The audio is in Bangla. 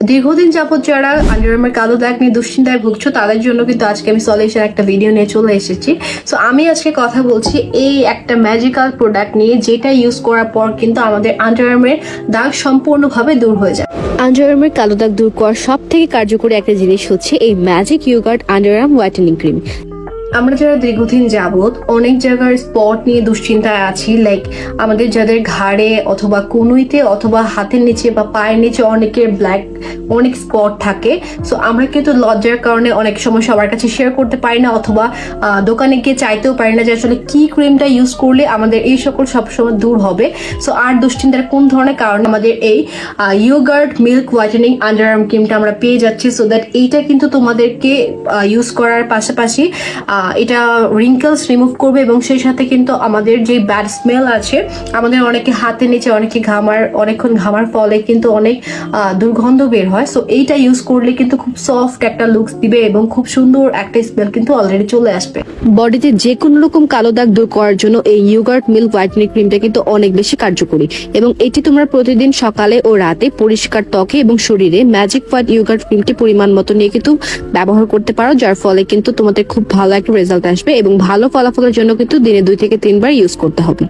দীর্ঘদিন যাবত যারা আন্ডারআর্মের কালো দাগ নিয়ে দুশ্চিন্তায় ভুগছো, তাদের জন্য কিন্তু আজকে আমি সলিউশন একটা ভিডিও নিয়ে চলে এসেছি। সো আমি আজকে কথা বলছি এই একটা ম্যাজিক্যাল প্রোডাক্ট নিয়ে, যেটা ইউজ করার পর কিন্তু আমাদের আন্ডারআর্মের দাগ সম্পূর্ণভাবে দূর হয়ে যায়। আন্ডারআর্মের কালো দাগ দূর করার সব থেকে কার্যকরী একটা জিনিস হচ্ছে এই magic yogurt underarm whitening cream আমরা যারা দীর্ঘদিন যাবত অনেক জায়গার স্পট নিয়ে দুশ্চিন্তায় আছি লাইক আমাদের যাদের ঘাড়ে অথবা কনুইতে অথবা হাতের নিচে বা পায়ের নিচে অনেকের ব্ল্যাক অনেক স্পট থাকে। সো আমরা কিন্তু লজ্জার কারণে অনেক সময় সবার কাছে শেয়ার করতে পারি না অথবা দোকানে গিয়ে চাইতেও পারি না যে আসলে কি ক্রিমটা ইউজ করলে আমাদের এই সকল সবসময় দূর হবে। সো আর দুশ্চিন্তার কোন ধরনের কারণ আমাদের এই yogurt milk whitening under arm ক্রিমটা আমরা পেয়ে যাচ্ছি। সো দ্যাট এইটা কিন্তু তোমাদেরকে ইউজ করার পাশাপাশি এটা রিঙ্কেলস রিমুভ করবে এবং সেই সাথে কিন্তু আমাদের যে ব্যাড স্মেল আছে, আমাদের অনেকে হাতের নিচে অনেকে ঘামার, অনেকক্ষণ ঘামার ফলে কিন্তু অনেক দুর্গন্ধ বের হয়। সো এইটা ইউজ করলে কিন্তু খুব সফট একটা লুকস দিবে এবং খুব সুন্দর একটা স্মেল কিন্তু অলরেডি চলে আসবে। বডিতে যে কোনো রকম কালো দাগ দূর করার জন্য এই ইউগার্ড মিল্ক হোয়াইটেনিং ক্রিমটা কিন্তু অনেক বেশি কার্যকরী। এবং এটি তোমরা প্রতিদিন সকালে ও রাতে পরিষ্কার ত্বকে এবং শরীরে ম্যাজিক হোয়াইট ইউগার্ড ক্রিমটি পরিমাণ মতো নিয়ে কিন্তু ব্যবহার করতে পারো, যার ফলে কিন্তু তোমাদের খুব ভালো একটা রেজাল্ট আসবে এবং ভালো ফলাফলের জন্য কিন্তু দিনে দুই থেকে তিনবার ইউজ করতে হবে।